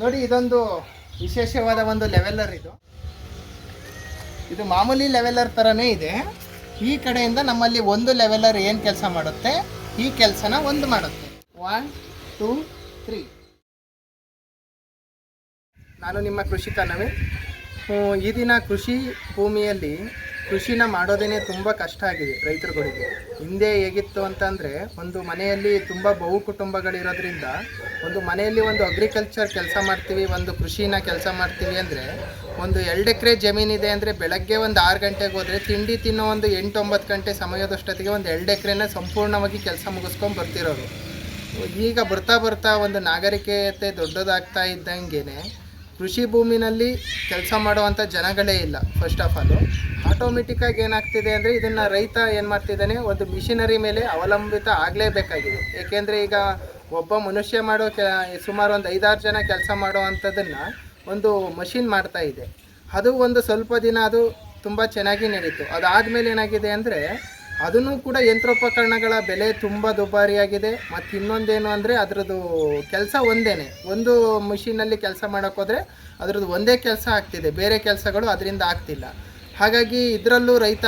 ನೋಡಿ, ಇದೊಂದು ವಿಶೇಷವಾದ ಒಂದು ಲೆವೆಲ್ಲರ್ ಇದು. ಇದು ಮಾಮೂಲಿ ಲೆವೆಲ್ಲರ್ ಥರನೇ ಇದೆ. ಈ ಕಡೆಯಿಂದ ನಮ್ಮಲ್ಲಿ ಒಂದು ಲೆವೆಲ್ಲರ್ ಏನು ಕೆಲಸ ಮಾಡುತ್ತೆ? ಈ ಕೆಲಸನ ಒಂದು ಮಾಡುತ್ತೆ. ಒನ್ ಟೂ ತ್ರೀ ನಾನು ನಿಮ್ಮ ಕೃಷಿಕ ನವೀನ್ ಈ ದಿನ ಕೃಷಿ ಭೂಮಿಯಲ್ಲಿ ಕೃಷಿನ ಮಾಡೋದೇನೆ ತುಂಬ ಕಷ್ಟ ಆಗಿದೆ ರೈತರುಗಳಿಗೆ. ಹಿಂದೆ ಹೇಗಿತ್ತು ಅಂತಂದರೆ, ಒಂದು ಮನೆಯಲ್ಲಿ ತುಂಬ ಬಹು ಕುಟುಂಬಗಳಿರೋದ್ರಿಂದ ಒಂದು ಮನೆಯಲ್ಲಿ ಒಂದು ಅಗ್ರಿಕಲ್ಚರ್ ಕೆಲಸ ಮಾಡ್ತೀವಿ, ಒಂದು ಕೃಷಿನ ಕೆಲಸ ಮಾಡ್ತೀವಿ ಅಂದರೆ ಒಂದು ಎರಡು ಎಕರೆ ಜಮೀನಿದೆ ಅಂದರೆ ಬೆಳಗ್ಗೆ ಒಂದು ಆರು ಗಂಟೆಗೆ ಹೋದರೆ ತಿಂಡಿ ತಿನ್ನೋ ಒಂದು ಎಂಟು ಒಂಬತ್ತು ಗಂಟೆ ಸಮಯದಷ್ಟೊತ್ತಿಗೆ ಒಂದು ಎರಡು ಎಕರೆನ ಸಂಪೂರ್ಣವಾಗಿ ಕೆಲಸ ಮುಗಿಸ್ಕೊಂಡು ಬರ್ತಿರೋರು. ಈಗ ಬರ್ತಾ ಬರ್ತಾ ಒಂದು ನಾಗರಿಕತೆ ದೊಡ್ಡದಾಗ್ತಾ ಇದ್ದಂಗೆ ಕೃಷಿ ಭೂಮಿನಲ್ಲಿ ಕೆಲಸ ಮಾಡುವಂಥ ಜನಗಳೇ ಇಲ್ಲ ಫಸ್ಟ್ ಆಫ್ ಆಲು ಆಟೋಮೆಟಿಕ್ಕಾಗಿ ಏನಾಗ್ತಿದೆ ಅಂದರೆ ಇದನ್ನು ರೈತ ಏನು ಮಾಡ್ತಿದ್ದಾನೆ, ಒಂದು ಮಿಷಿನರಿ ಮೇಲೆ ಅವಲಂಬಿತ ಆಗಲೇಬೇಕಾಗಿದೆ. ಏಕೆಂದರೆ ಈಗ ಒಬ್ಬ ಮನುಷ್ಯ ಮಾಡೋ ಕೆ, ಸುಮಾರು ಒಂದು ಐದಾರು ಜನ ಕೆಲಸ ಮಾಡೋ ಅಂಥದ್ದನ್ನು ಒಂದು ಮಷಿನ್ ಮಾಡ್ತಾ ಇದೆ. ಅದು ಒಂದು ಸ್ವಲ್ಪ ದಿನ ಅದು ತುಂಬ ಚೆನ್ನಾಗಿ ನಡೀತು ಅದಾದಮೇಲೆ ಏನಾಗಿದೆ ಅಂದರೆ, ಅದನ್ನು ಕೂಡ ಯಂತ್ರೋಪಕರಣಗಳ ಬೆಲೆ ತುಂಬ ದುಬಾರಿಯಾಗಿದೆ. ಮತ್ತು ಇನ್ನೊಂದೇನು ಅಂದರೆ, ಅದರದ್ದು ಕೆಲಸ ಒಂದೇ ಒಂದು ಮಷಿನಲ್ಲಿ ಕೆಲಸ ಮಾಡೋಕ್ಕೋದ್ರೆ ಅದರದ್ದು ಒಂದೇ ಕೆಲಸ ಆಗ್ತಿದೆ. ಬೇರೆ ಕೆಲಸಗಳು ಅದರಿಂದ ಆಗ್ತಿಲ್ಲ. ಹಾಗಾಗಿ ಇದರಲ್ಲೂ ರೈತ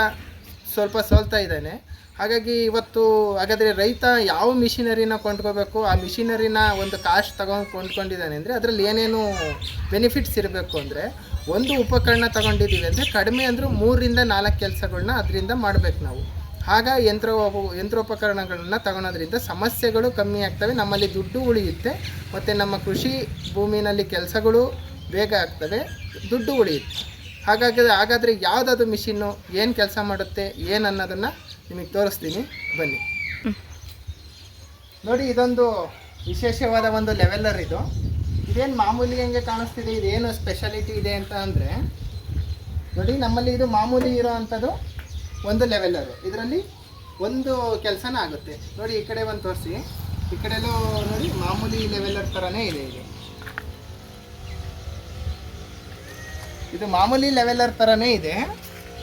ಸ್ವಲ್ಪ ಸೋಲ್ತಾ ಇದ್ದಾನೆ. ಹಾಗಾಗಿ ಇವತ್ತು ಹಾಗಾದರೆ ರೈತ ಯಾವ ಮಿಷಿನರಿನ ಕೊಂಡ್ಕೋಬೇಕು? ಆ ಮಿಷಿನರಿನ ಒಂದು ಕಾಸ್ಟ್ ತಗೊಂಡು ಕೊಂಡ್ಕೊಂಡಿದ್ದಾನೆ ಅಂದರೆ ಅದರಲ್ಲಿ ಏನೇನು ಬೆನಿಫಿಟ್ಸ್ ಇರಬೇಕು ಅಂದರೆ ಒಂದು ಉಪಕರಣ ತಗೊಂಡಿದ್ದೀವಿ ಅಂದರೆ ಕಡಿಮೆ ಅಂದರೂ ಮೂರರಿಂದ ನಾಲ್ಕು ಕೆಲಸಗಳನ್ನ ಅದರಿಂದ ಮಾಡಬೇಕು ನಾವು. ಆಗ ಯಂತ್ರ ಯಂತ್ರೋಪಕರಣಗಳನ್ನ ತಗೊಳೋದ್ರಿಂದ ಸಮಸ್ಯೆಗಳು ಕಮ್ಮಿ ಆಗ್ತವೆ, ನಮ್ಮಲ್ಲಿ ದುಡ್ಡು ಉಳಿಯುತ್ತೆ, ಮತ್ತು ನಮ್ಮ ಕೃಷಿ ಭೂಮಿನಲ್ಲಿ ಕೆಲಸಗಳು ಬೇಗ ಆಗ್ತವೆ, ದುಡ್ಡು ಉಳಿಯುತ್ತೆ. ಹಾಗಾಗಿ ಹಾಗಾದರೆ ಯಾವುದಾದ್ರು ಮಿಷಿನ್ನು ಏನು ಕೆಲಸ ಮಾಡುತ್ತೆ, ಏನು ಅನ್ನೋದನ್ನು ನಿಮಗೆ ತೋರಿಸ್ತೀನಿ. ಬನ್ನಿ. ನೋಡಿ, ಇದೊಂದು ವಿಶೇಷವಾದ ಒಂದು ಲೆವೆಲ್ಲರ್ ಇದು. ಇದೇನು ಮಾಮೂಲಿ ಹೆಂಗೆ ಕಾಣಿಸ್ತಿದೆ, ಇದೇನು ಸ್ಪೆಷಾಲಿಟಿ ಇದೆ ಅಂತ ಅಂದರೆ, ನೋಡಿ, ನಮ್ಮಲ್ಲಿ ಇದು ಮಾಮೂಲಿ ಇರೋ ಅಂಥದ್ದು ಒಂದು ಲೆವೆಲ್ಲರು ಇದರಲ್ಲಿ ಒಂದು ಕೆಲಸನ ಆಗುತ್ತೆ. ನೋಡಿ, ಈ ಕಡೆ ಒಂದು ತೋರಿಸಿ. ಈ ಕಡೆಯಲ್ಲೂ ನೋಡಿ, ಮಾಮೂಲಿ ಲೆವೆಲ್ಲರ್ ಥರನೇ ಇದೆ ಇದು. ಇದು ಮಾಮೂಲಿ ಲೆವೆಲರ್ ಥರನೇ ಇದೆ.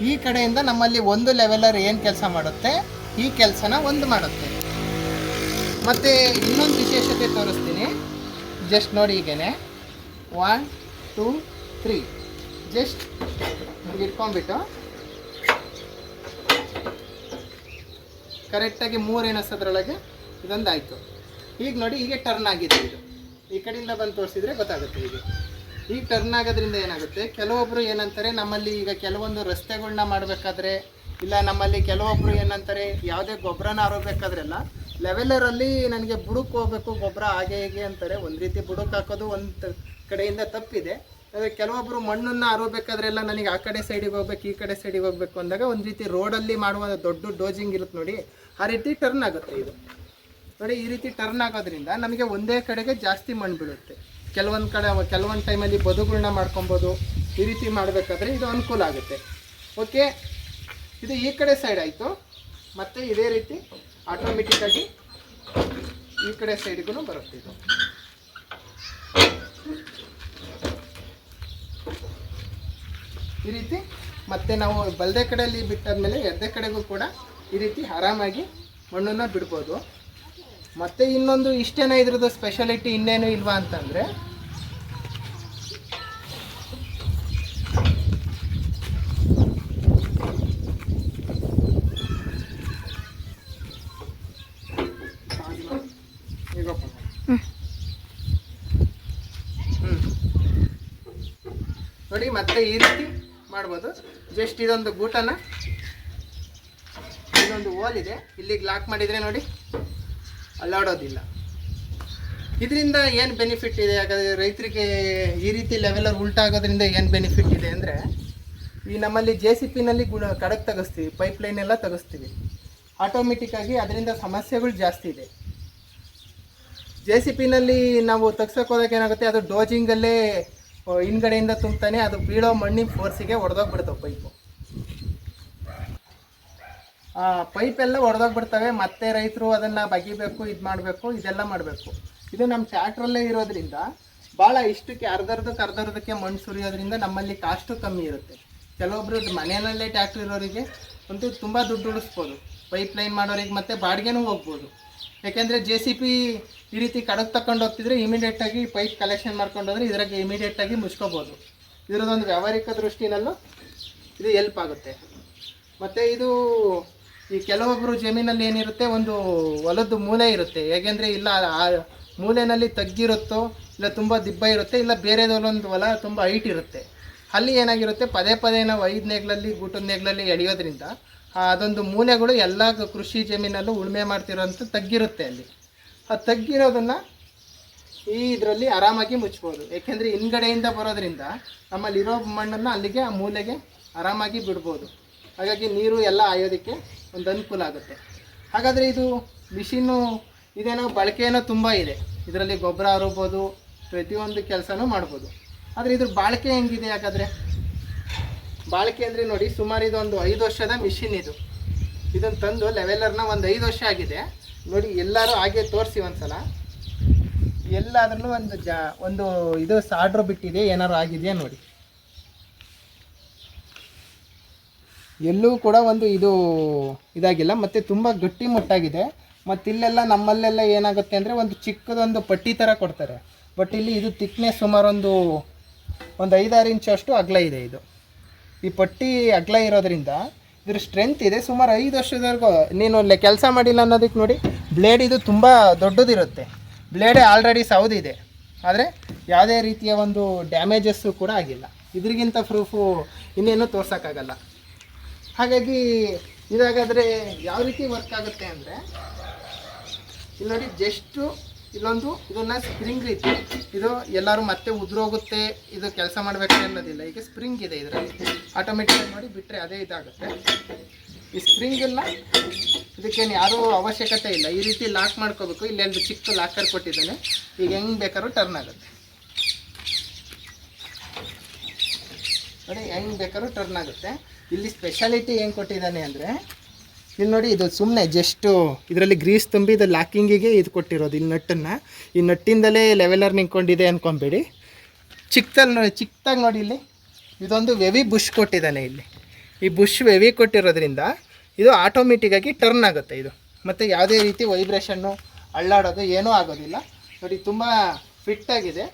ಈ ಕಡೆಯಿಂದ ನಮ್ಮಲ್ಲಿ ಒಂದು ಲೆವೆಲರ್ ಏನು ಕೆಲಸ ಮಾಡುತ್ತೆ? ಈ ಕೆಲಸನ ಒಂದು ಮಾಡುತ್ತೆ. ಮತ್ತು ಇನ್ನೊಂದು ವಿಶೇಷತೆ ತೋರಿಸ್ತೀನಿ. ಜಸ್ಟ್ ನೋಡಿ ಹೀಗೇನೆ ಒನ್ ಟೂ ತ್ರೀ ಜಸ್ಟ್ ಇಟ್ಕೊಂಡ್ಬಿಟ್ಟು. ಕರೆಕ್ಟಾಗಿ ಮೂರು ಎಣಿಸೋದ್ರೊಳಗೆ ಇದೊಂದು ಆಯಿತು ಈಗ ನೋಡಿ, ಹೀಗೆ ಟರ್ನ್ ಆಗಿದೆ ಇದು. ಈ ಕಡೆಯಿಂದ ಬಂದು ತೋರಿಸಿದ್ರೆ ಗೊತ್ತಾಗುತ್ತೆ ಹೀಗೆ. ಈಗ ಟರ್ನ್ ಆಗೋದ್ರಿಂದ ಏನಾಗುತ್ತೆ? ಕೆಲವೊಬ್ಬರು ಏನಂತಾರೆ, ನಮ್ಮಲ್ಲಿ ಈಗ ಕೆಲವೊಂದು ರಸ್ತೆಗಳನ್ನ ಮಾಡಬೇಕಾದ್ರೆ, ಇಲ್ಲ ನಮ್ಮಲ್ಲಿ ಕೆಲವೊಬ್ಬರು ಏನಂತಾರೆ, ಯಾವುದೇ ಗೊಬ್ಬರನ ಹಾರಬೇಕಾದ್ರೆಲ್ಲ ಲೆವೆಲರಲ್ಲಿ ನನಗೆ ಬುಡಕ್ಕೆ ಹೋಗ್ಬೇಕು ಗೊಬ್ಬರ ಹಾಗೆ ಹೀಗೆ ಅಂತಾರೆ. ಒಂದು ರೀತಿ ಬುಡಕ್ಕೆ ಹಾಕೋದು ಒಂದು ಕಡೆಯಿಂದ ತಪ್ಪಿದೆ. ಅದೇ ಕೆಲವೊಬ್ಬರು ಮಣ್ಣನ್ನು ಆರೋಗ್ಬೇಕಾದ್ರೆಲ್ಲ ನನಗೆ ಆ ಕಡೆ ಸೈಡಿಗೆ ಹೋಗ್ಬೇಕು, ಈ ಕಡೆ ಸೈಡಿಗೆ ಹೋಗ್ಬೇಕು ಅಂದಾಗ ಒಂದು ರೀತಿ ರೋಡಲ್ಲಿ ಮಾಡುವ ದೊಡ್ಡ ಡೋಜಿಂಗ್ ಇರುತ್ತೆ ನೋಡಿ, ಆ ರೀತಿ ಟರ್ನ್ ಆಗುತ್ತೆ ಇದು. ನೋಡಿ, ಈ ರೀತಿ ಟರ್ನ್ ಆಗೋದ್ರಿಂದ ನಮಗೆ ಒಂದೇ ಕಡೆಗೆ ಜಾಸ್ತಿ ಮಣ್ಣು ಬೀಳುತ್ತೆ. ಕೆಲವೊಂದು ಕಡೆ ಕೆಲವೊಂದು ಟೈಮಲ್ಲಿ ಬದುಗಳನ್ನ ಮಾಡ್ಕೊಬೋದು. ಈ ರೀತಿ ಮಾಡಬೇಕಾದ್ರೆ ಇದು ಅನುಕೂಲ ಆಗುತ್ತೆ. ಓಕೆ ಇದು ಈ ಕಡೆ ಸೈಡ್ ಆಯಿತು. ಮತ್ತು ಇದೇ ರೀತಿ ಆಟೋಮೆಟಿಕ್ಕಾಗಿ ಈ ಕಡೆ ಸೈಡ್ಗೂ ಬರುತ್ತೆ ಇದು. ಈ ರೀತಿ ಮತ್ತೆ ನಾವು ಬಲ್ದೆ ಕಡೆಯಲ್ಲಿ ಬಿಟ್ಟಾದ್ಮೇಲೆ ಎಡದೆ ಕಡೆಗೂ ಕೂಡ ಈ ರೀತಿ ಆರಾಮಾಗಿ ಮಣ್ಣನ್ನು ಬಿಡ್ಬೋದು. ಮತ್ತೆ ಇನ್ನೊಂದು ಇಷ್ಟೇನ ಇದ್ರದ್ದು ಸ್ಪೆಷಾಲಿಟಿ ಇನ್ನೇನು ಇಲ್ವಾ ಅಂತಂದರೆ ನೋಡಿ ಮತ್ತೆ ಈ ರೀತಿ ಮಾಡ್ಬೋದು. ಜಸ್ಟ್ ಇದೊಂದು ಗೂಟನ ಇದೊಂದು ಹೋಲ್ ಇದೆ. ಇಲ್ಲಿಗೆ ಲಾಕ್ ಮಾಡಿದರೆ ನೋಡಿ. ಅಲ್ಲಾಡೋದಿಲ್ಲ. ಇದರಿಂದ ಏನು ಬೆನಿಫಿಟ್ ಇದೆ? ಯಾಕಂದರೆ ರೈತರಿಗೆ ಈ ರೀತಿ ಲೆವೆಲರ್ ಉಲ್ಟಾಗೋದ್ರಿಂದ ಏನು ಬೆನಿಫಿಟ್ ಇದೆ ಅಂದರೆ, ಈ ನಮ್ಮಲ್ಲಿ ಜೆ ಸಿ ಪಿನಲ್ಲಿ ಗುಣ ಕಡಕ್ ತೆಗಿಸ್ತೀವಿ ಪೈಪ್ ಲೈನ್ ಎಲ್ಲ ತೆಗಿಸ್ತೀವಿ. ಆಟೋಮೆಟಿಕ್ಕಾಗಿ ಅದರಿಂದ ಸಮಸ್ಯೆಗಳು ಜಾಸ್ತಿ ಇದೆ. ಜೆ ಸಿ ಪಿನಲ್ಲಿ ನಾವು ಹೋದಾಗ ಏನಾಗುತ್ತೆ? ಅದು ಡೋಜಿಂಗಲ್ಲೇ ಹಿಂದ್ಗಡೆಯಿಂದ ತುಂಬ್ತಾನೆ, ಅದು ಬೀಳೋ ಮಣ್ಣಿನ ಫೋರ್ಸಿಗೆ ಹೊಡೆದೋಗ್ಬಿಡ್ತಾವೆ ಪೈಪು ಪೈಪ್ ಎಲ್ಲ ಒಡೆದೋಗ್ಬಿಡ್ತವೆ ಮತ್ತೆ ರೈತರು ಅದನ್ನು ಬಗಿಬೇಕು, ಇದು ಮಾಡಬೇಕು, ಇದೆಲ್ಲ ಮಾಡಬೇಕು. ಇದು ನಮ್ಮ ಟ್ಯಾಕ್ಟ್ರಲ್ಲೇ ಇರೋದ್ರಿಂದ ಭಾಳ ಇಷ್ಟಕ್ಕೆ ಅರ್ಧರ್ಧಕ್ಕೆ ಅರ್ಧರ್ಧಕ್ಕೆ ಮಣ್ಣು ಸುರಿಯೋದ್ರಿಂದ ನಮ್ಮಲ್ಲಿ ಕಾಸ್ಟು ಕಮ್ಮಿ ಇರುತ್ತೆ. ಕೆಲವೊಬ್ರು ಮನೆಯಲ್ಲೇ ಟ್ಯಾಕ್ಟ್ರ್ ಇರೋರಿಗೆ ಒಂದು ತುಂಬ ದುಡ್ಡು ಉಳಿಸ್ಬೋದು. ಪೈಪ್ ಲೈನ್ ಮಾಡೋರಿಗೆ ಮತ್ತೆ ಬಾಡಿಗೆನೂ ಹೋಗ್ಬೋದು. ಯಾಕೆಂದರೆ ಜೆ ಸಿ ಪಿ ಈ ರೀತಿ ಕಡಕ್ ತಗೊಂಡು ಹೋಗ್ತಿದ್ರೆ ಇಮಿಡಿಯೇಟಾಗಿ ಪೈಪ್ ಕಲೆಕ್ಷನ್ ಮಾಡ್ಕೊಂಡೋದ್ರೆ ಹೋದ್ರೆ ಇಮಿಡಿಯೇಟ್ ಇಮಿಡಿಯೇಟಾಗಿ ಮುಚ್ಕೋಬೋದು. ಇದರದೊಂದು ವ್ಯಾವಹಾರಿಕ ದೃಷ್ಟಿನಲ್ಲೂ ಇದು ಎಲ್ಪ್ ಆಗುತ್ತೆ. ಮತ್ತು ಇದು ಈ ಕೆಲವೊಬ್ಬರು ಜಮೀನಲ್ಲಿ ಏನಿರುತ್ತೆ, ಒಂದು ಹೊಲದ್ದು ಮೂಲೆ ಇರುತ್ತೆ. ಹೇಗೆಂದರೆ, ಇಲ್ಲ ಆ ಮೂಲೆಯಲ್ಲಿ ತಗ್ಗಿರುತ್ತೋ, ಇಲ್ಲ ತುಂಬ ದಿಬ್ಬ ಇರುತ್ತೆ, ಇಲ್ಲ ಬೇರೆದೊಂದು ಹೊಲ ತುಂಬ ಹೈಟ್ ಇರುತ್ತೆ. ಅಲ್ಲಿ ಏನಾಗಿರುತ್ತೆ, ಪದೇ ಪದೇ ನಾವು ಐದು ನೇಗ್ಲಲ್ಲಿ ಗೂಟದ ನೇಗ್ಲಲ್ಲಿ ಎಳೆಯೋದ್ರಿಂದ ಅದೊಂದು ಮೂಲೆಗಳು ಎಲ್ಲ ಕೃಷಿ ಜಮೀನಲ್ಲೂ ಉಳುಮೆ ಮಾಡ್ತಿರೋಂಥ ತಗ್ಗಿರುತ್ತೆ ಅಲ್ಲಿ. ಆ ತಗ್ಗಿರೋದನ್ನು ಈ ಇದರಲ್ಲಿ ಆರಾಮಾಗಿ ಮುಚ್ಬೋದು. ಏಕೆಂದರೆ, ಹಿಂದ್ಗಡೆಯಿಂದ ಬರೋದ್ರಿಂದ ನಮ್ಮಲ್ಲಿರೋ ಮಣ್ಣನ್ನು ಅಲ್ಲಿಗೆ, ಆ ಮೂಲೆಗೆ ಆರಾಮಾಗಿ ಬಿಡ್ಬೋದು. ಹಾಗಾಗಿ ನೀರು ಎಲ್ಲ ಆಯೋದಕ್ಕೆ ಒಂದು ಅನುಕೂಲ ಆಗುತ್ತೆ. ಹಾಗಾದರೆ ಇದು ಮಿಷಿನ್ನು ಇದೇನೋ ಬಳಕೆನೋ ತುಂಬ ಇದೆ. ಇದರಲ್ಲಿ ಗೊಬ್ಬರ ಹರಬೋದು ಪ್ರತಿಯೊಂದು ಕೆಲಸನೂ ಮಾಡ್ಬೋದು. ಆದರೆ ಇದ್ರ ಬಾಳಿಕೆ ಹೆಂಗಿದೆ ಹಾಗಾದರೆ? ಬಾಳಿಕೆ ಅಂದರೆ ನೋಡಿ, ಸುಮಾರು ಇದೊಂದು ಐದು ವರ್ಷದ ಮಿಷಿನ್ ಇದು. ಇದನ್ನು ತಂದು ಲೆವೆಲ್ಲರ್ನ ಒಂದು ಐದು ವರ್ಷ ಆಗಿದೆ. ನೋಡಿ, ಎಲ್ಲರೂ ಹಾಗೆ ತೋರಿಸಿ ಒಂದ್ಸಲ. ಎಲ್ಲಾದ್ರೂ ಒಂದು ಜಾ, ಒಂದು ಇದು ಆರ್ಡ್ರ್ ಬಿಟ್ಟಿದೆ, ಏನಾದ್ರು ಆಗಿದೆಯಾ ನೋಡಿ. ಎಲ್ಲೂ ಕೂಡ ಒಂದು ಇದು ಇದಾಗಿಲ್ಲ, ಮತ್ತು ತುಂಬ ಗಟ್ಟಿ ಮುಟ್ಟಾಗಿದೆ. ಮತ್ತು ಇಲ್ಲೆಲ್ಲ ನಮ್ಮಲ್ಲೆಲ್ಲ ಏನಾಗುತ್ತೆ ಅಂದರೆ ಒಂದು ಚಿಕ್ಕದೊಂದು ಪಟ್ಟಿ ಥರ ಕೊಡ್ತಾರೆ. ಬಟ್ ಇಲ್ಲಿ ಇದು ತಿಕ್ನೆಸ್ ಸುಮಾರೊಂದು ಒಂದು ಐದಾರು ಇಂಚಷ್ಟು ಅಗಲ ಇದೆ ಇದು. ಈ ಪಟ್ಟಿ ಅಗಲ ಇರೋದ್ರಿಂದ ಇದ್ರ ಸ್ಟ್ರೆಂತ್ ಇದೆ. ಸುಮಾರು ಐದು ವರ್ಷದವರೆಗೂ, ನೀನು ಕೆಲಸ ಮಾಡಿಲ್ಲ ಅನ್ನೋದಕ್ಕೆ ನೋಡಿ ಬ್ಲೇಡ್ ಇದು ತುಂಬ ದೊಡ್ಡದಿರುತ್ತೆ. ಬ್ಲೇಡೇ ಆಲ್ರೆಡಿ ಸೌದಿದೆ. ಆದರೆ ಯಾವುದೇ ರೀತಿಯ ಒಂದು ಡ್ಯಾಮೇಜಸ್ಸು ಕೂಡ ಆಗಿಲ್ಲ. ಇದ್ರಿಗಿಂತ ಪ್ರೂಫು ಇನ್ನೇನು ತೋರ್ಸೋಕ್ಕಾಗಲ್ಲ. ಹಾಗಾಗಿ ಇದಾಗಾದರೆ ಯಾವ ರೀತಿ ವರ್ಕ್ ಆಗುತ್ತೆ ಅಂದರೆ, ಇಲ್ಲಿ ನೋಡಿ ಜಸ್ಟು ಇಲ್ಲೊಂದು, ಇದನ್ನ ಸ್ಪ್ರಿಂಗ್ ರೀತಿ. ಇದು ಎಲ್ಲರೂ ಮತ್ತೆ ಉದುರೋಗುತ್ತೆ, ಇದು ಕೆಲಸ ಮಾಡಬೇಕು ಅನ್ನೋದಿಲ್ಲ. ಈಗ ಸ್ಪ್ರಿಂಗ್ ಇದೆ ಇದರಲ್ಲಿ. ಆಟೋಮೆಟಿಕ್ ನೋಡಿ ಬಿಟ್ಟರೆ ಅದೇ ಇದಾಗುತ್ತೆ. ಈ ಸ್ಪ್ರಿಂಗ್ ಎಲ್ಲ ಇದಕ್ಕೇನು ಯಾರೂ ಅವಶ್ಯಕತೆ ಇಲ್ಲ. ಈ ರೀತಿ ಲಾಕ್ ಮಾಡ್ಕೋಬೇಕು. ಇಲ್ಲೆಲ್ಲ ಚಿಕ್ಕ ಲಾಕರ್ ಕೊಟ್ಟಿದ್ದಾನೆ. ಈಗ ಹೆಂಗೆ ಬೇಕಾದ್ರೂ ಟರ್ನ್ ಆಗುತ್ತೆ. ನೋಡಿ, ಹೆಂಗೆ ಬೇಕಾದ್ರೂ ಟರ್ನ್ ಆಗುತ್ತೆ. ಇಲ್ಲಿ ಸ್ಪೆಷಾಲಿಟಿ ಏನು ಕೊಟ್ಟಿದ್ದಾನೆ ಅಂದರೆ, ಇಲ್ಲಿ ನೋಡಿ ಇದು ಸುಮ್ಮನೆ ಜಸ್ಟು ಇದರಲ್ಲಿ ಗ್ರೀಸ್ ತುಂಬಿ ಇದು ಲಾಕಿಂಗಿಗೆ ಇದು ಕೊಟ್ಟಿರೋದು ಇಲ್ಲಿ ನಟ್ಟನ್ನು. ಈ ನಟ್ಟಿಂದಲೇ ಲೆವೆಲರ್ ನಿಂತ್ಕೊಂಡಿದೆ ಅಂದ್ಕೊಂಬೇಡಿ ಚಿಕ್ಕದಲ್ಲಿ ನೋಡಿ ಚಿಕ್ಕದಾಗಿ ನೋಡಿ ಇಲ್ಲಿ. ಇದೊಂದು ವೆವಿ ಬುಷ್ ಕೊಟ್ಟಿದ್ದಾನೆ ಇಲ್ಲಿ. ಈ ಬುಷ್ ವೆವಿ ಕೊಟ್ಟಿರೋದ್ರಿಂದ ಇದು ಆಟೋಮೆಟಿಕ್ಕಾಗಿ ಟರ್ನ್ ಆಗುತ್ತೆ ಇದು. ಮತ್ತು ಯಾವುದೇ ರೀತಿ ವೈಬ್ರೇಷನ್ನು ಅಳ್ಳಾಡೋದು ಏನೂ ಆಗೋದಿಲ್ಲ. ನೋಡಿ, ತುಂಬ ಫಿಟ್ಟಾಗಿದೆ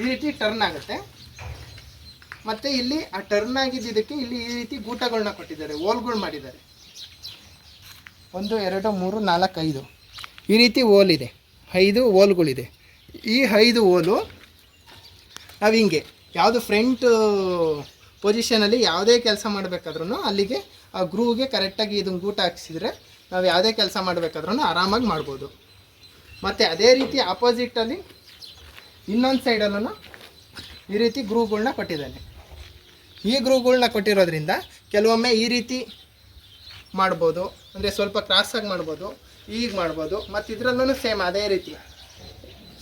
ಈ ರೀತಿ ಟರ್ನ್ ಆಗುತ್ತೆ. ಮತ್ತು ಇಲ್ಲಿ ಆ ಟರ್ನ್ ಆಗಿದ್ದಕ್ಕೆ ಇಲ್ಲಿ ಈ ರೀತಿ ಗೂಟಗಳನ್ನ ಕೊಟ್ಟಿದ್ದಾರೆ ಓಲ್ಗಳು ಮಾಡಿದ್ದಾರೆ. ಒಂದು, ಎರಡು, ಮೂರು, ನಾಲ್ಕು, ಐದು. ಈ ರೀತಿ ಓಲ್ ಇದೆ, ಐದು ಓಲ್ಗಳಿದೆ ಈ ಐದು ಓಲು ನಾವು ಹಿಂಗೆ, ಯಾವುದು ಫ್ರಂಟ್ ಪೊಸಿಷನಲ್ಲಿ ಯಾವುದೇ ಕೆಲಸ ಮಾಡಬೇಕಾದ್ರೂ ಅಲ್ಲಿಗೆ ಆ ಗ್ರೂಗೆ ಕರೆಕ್ಟಾಗಿ ಇದನ್ನು ಗೂಟ ಹಾಕ್ಸಿದ್ರೆ ನಾವು ಯಾವುದೇ ಕೆಲಸ ಮಾಡಬೇಕಾದ್ರೂ ಆರಾಮಾಗಿ ಮಾಡ್ಬೋದು. ಮತ್ತು ಅದೇ ರೀತಿ ಆಪೋಸಿಟಲ್ಲಿ ಇನ್ನೊಂದು ಸೈಡಲ್ಲೂ ಈ ರೀತಿ ಗ್ರೂಗಳನ್ನ ಕೊಟ್ಟಿದ್ದಾನೆ. ಈ ಗ್ರೂಗಳನ್ನ ಕೊಟ್ಟಿರೋದ್ರಿಂದ ಕೆಲವೊಮ್ಮೆ ಈ ರೀತಿ ಮಾಡ್ಬೋದು. ಅಂದರೆ ಸ್ವಲ್ಪ ಕ್ರಾಸಾಗಿ ಮಾಡ್ಬೋದು ಈಗ ಮಾಡ್ಬೋದು, ಮತ್ತು ಇದರಲ್ಲೂ ಸೇಮ್ ಅದೇ ರೀತಿ.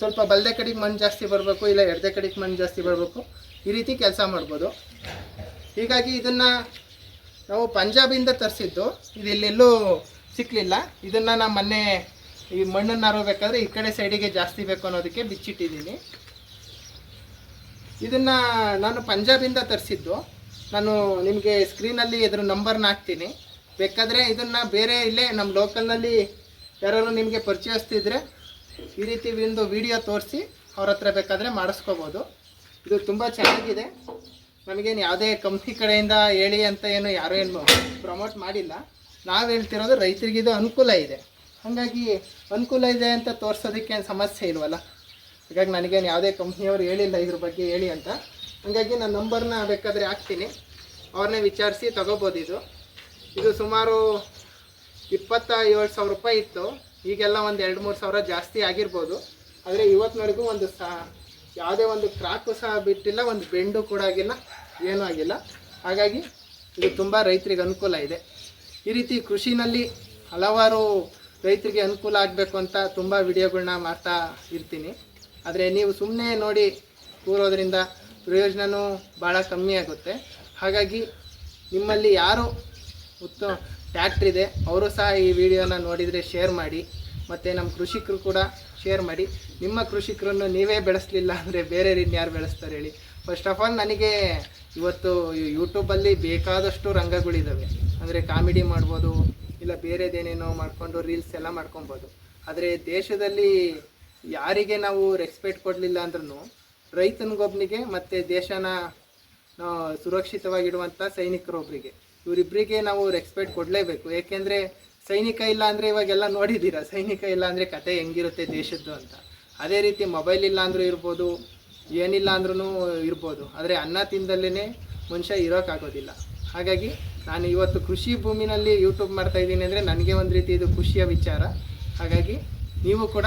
ಸ್ವಲ್ಪ ಬಲದೆ ಕಡೆಗೆ ಮಣ್ಣು ಜಾಸ್ತಿ ಬರಬೇಕು, ಇಲ್ಲ ಎಡದೆ ಕಡೆಗೆ ಮಣ್ಣು ಜಾಸ್ತಿ ಬರಬೇಕು, ಈ ರೀತಿ ಕೆಲಸ ಮಾಡ್ಬೋದು. ಹೀಗಾಗಿ ಇದನ್ನು ನಾವು ಪಂಜಾಬಿಂದ ತರಿಸಿದ್ದು, ಇದು ಇಲ್ಲೆಲ್ಲೂ ಸಿಕ್ಕಲಿಲ್ಲ ಇದನ್ನು ನಾನು ಮೊನ್ನೆ ಈ ಮಣ್ಣನ್ನು ಹರೋಬೇಕಾದ್ರೆ ಈ ಕಡೆ ಸೈಡಿಗೆ ಜಾಸ್ತಿ ಬೇಕು ಅನ್ನೋದಕ್ಕೆ ಬಿಚ್ಚಿಟ್ಟಿದ್ದೀನಿ. ಇದನ್ನು ನಾನು ಪಂಜಾಬಿಂದ ತರಿಸಿದ್ದು. ನಾನು ನಿಮಗೆ ಸ್ಕ್ರೀನಲ್ಲಿ ಇದ್ರ ನಂಬರ್ನ ಹಾಕ್ತೀನಿ. ಬೇಕಾದರೆ ಇದನ್ನು ಬೇರೆ ಇಲ್ಲೇ ನಮ್ಮ ಲೋಕಲ್ನಲ್ಲಿ ಯಾರು ನಿಮಗೆ ಪರಿಚಯಿಸ್ತಿದ್ರೆ ಈ ರೀತಿ ಒಂದು ವಿಡಿಯೋ ತೋರಿಸಿ ಅವ್ರ ಹತ್ರ ಬೇಕಾದರೆ ಮಾಡಿಸ್ಕೋಬೋದು. ಇದು ತುಂಬ ಚೆನ್ನಾಗಿದೆ. ನಮಗೇನು ಯಾವುದೇ ಕಂಪ್ನಿ ಕಡೆಯಿಂದ ಹೇಳಿ ಅಂತ ಏನು ಯಾರೂ ಏನು ಪ್ರಮೋಟ್ ಮಾಡಿಲ್ಲ. ನಾವು ಹೇಳ್ತಿರೋದು ರೈತರಿಗಿದು ಅನುಕೂಲ ಇದೆ. ಹಾಗಾಗಿ ಅನುಕೂಲ ಇದೆ ಅಂತ ತೋರಿಸೋದಕ್ಕೆ ಏನು ಸಮಸ್ಯೆ ಇಲ್ವಲ್ಲ? ಹಾಗಾಗಿ ನನಗೇನು ಯಾವುದೇ ಕಂಪ್ನಿಯವರು ಹೇಳಿಲ್ಲ ಇದ್ರ ಬಗ್ಗೆ ಹೇಳಿ ಅಂತ. ಹಾಗಾಗಿ ನಾನು ನಂಬರ್ನ ಬೇಕಾದರೆ ಹಾಕ್ತೀನಿ. ಅವ್ರನ್ನೇ ವಿಚಾರಿಸಿ ತಗೋಬೋದು ಇದು. ಇದು ಸುಮಾರು ಇಪ್ಪತ್ತ ಏಳು ಸಾವಿರ ರೂಪಾಯಿ ಇತ್ತು. ಈಗೆಲ್ಲ ಒಂದು ಎರಡು ಮೂರು ಸಾವಿರ ಜಾಸ್ತಿ ಆಗಿರ್ಬೋದು. ಆದರೆ ಇವತ್ತಿನವರೆಗೂ ಒಂದು ಸಹ ಯಾವುದೇ ಒಂದು ಕ್ರಾಕು ಸಹ ಬಿಟ್ಟಿಲ್ಲ, ಒಂದು ಬೆಂಡು ಕೂಡ ಆಗಿಲ್ಲ, ಏನೂ ಆಗಿಲ್ಲ. ಹಾಗಾಗಿ ಇದು ತುಂಬ ರೈತರಿಗೆ ಅನುಕೂಲ ಇದೆ. ಈ ರೀತಿ ಕೃಷಿನಲ್ಲಿ ಹಲವಾರು ರೈತರಿಗೆ ಅನುಕೂಲ ಆಗಬೇಕು ಅಂತ ತುಂಬ ವಿಡಿಯೋಗಳನ್ನ ಮಾಡ್ತಾ ಇರ್ತೀನಿ. ಆದರೆ ನೀವು ಸುಮ್ಮನೆ ನೋಡಿ ಕೂರೋದ್ರಿಂದ ಪ್ರಯೋಜನವೂ ಭಾಳ ಕಮ್ಮಿ ಆಗುತ್ತೆ. ಹಾಗಾಗಿ ನಿಮ್ಮಲ್ಲಿ ಯಾರು ಉತ್ತಮ ಟ್ಯಾಕ್ಟ್ರ್ ಇದೆ, ಅವರು ಸಹ ಈ ವಿಡಿಯೋನ ನೋಡಿದರೆ ಶೇರ್ ಮಾಡಿ, ಮತ್ತು ನಮ್ಮ ಕೃಷಿಕರು ಕೂಡ ಶೇರ್ ಮಾಡಿ. ನಿಮ್ಮ ಕೃಷಿಕರನ್ನು ನೀವೇ ಬೆಳೆಸಲಿಲ್ಲ ಅಂದರೆ ಬೇರೆ ಯಾರು ಬೆಳೆಸ್ತಾರೆ ಹೇಳಿ. ಫಸ್ಟ್ ಆಫ್ ಆಲ್ ನನಗೆ ಇವತ್ತು ಯೂಟ್ಯೂಬಲ್ಲಿ ಬೇಕಾದಷ್ಟು ರಂಗಗಳಿದ್ದಾವೆ ಅಂದರೆ ಕಾಮಿಡಿ ಮಾಡ್ಬೋದು, ಇಲ್ಲ ಬೇರೆದೇನೇನೋ ಮಾಡಿಕೊಂಡು ರೀಲ್ಸ್ ಎಲ್ಲ ಮಾಡ್ಕೊಬೋದು. ಆದರೆ ದೇಶದಲ್ಲಿ ಯಾರಿಗೆ ನಾವು ರೆಸ್ಪೆಕ್ಟ್ ಕೊಡಲಿಲ್ಲ ಅಂದ್ರೂ ರೈತನಿಗೊಬ್ಬನಿಗೆ ಮತ್ತು ದೇಶನ ಸುರಕ್ಷಿತವಾಗಿಡುವಂಥ ಸೈನಿಕರೊಬ್ಬರಿಗೆ ಇವರಿಬ್ಬರಿಗೆ ನಾವು ರೆಸ್ಪೆಕ್ಟ್ ಕೊಡಲೇಬೇಕು. ಏಕೆಂದರೆ ಸೈನಿಕ ಇಲ್ಲ ಅಂದರೆ ಇವಾಗೆಲ್ಲ ನೋಡಿದ್ದೀರಾ ಸೈನಿಕ ಇಲ್ಲ ಅಂದರೆ ಕತೆ ಹೆಂಗಿರುತ್ತೆ ದೇಶದ್ದು ಅಂತ. ಅದೇ ರೀತಿ ಮೊಬೈಲ್ ಇಲ್ಲ ಅಂದರೂ ಇರ್ಬೋದು, ಏನಿಲ್ಲ ಅಂದ್ರೂ ಇರ್ಬೋದು. ಆದರೆ ಅನ್ನ ತಿಂದಲ್ಲೇ ಮನುಷ್ಯ ಇರೋಕ್ಕಾಗೋದಿಲ್ಲ ಹಾಗಾಗಿ ನಾನು ಇವತ್ತು ಕೃಷಿ ಭೂಮಿನಲ್ಲಿ ಯೂಟ್ಯೂಬ್ ಮಾಡ್ತಾ ಇದ್ದೀನಿ ಅಂದರೆ ನನಗೆ ಒಂದು ರೀತಿ ಇದು ಖುಷಿಯ ವಿಚಾರ. ಹಾಗಾಗಿ ನೀವು ಕೂಡ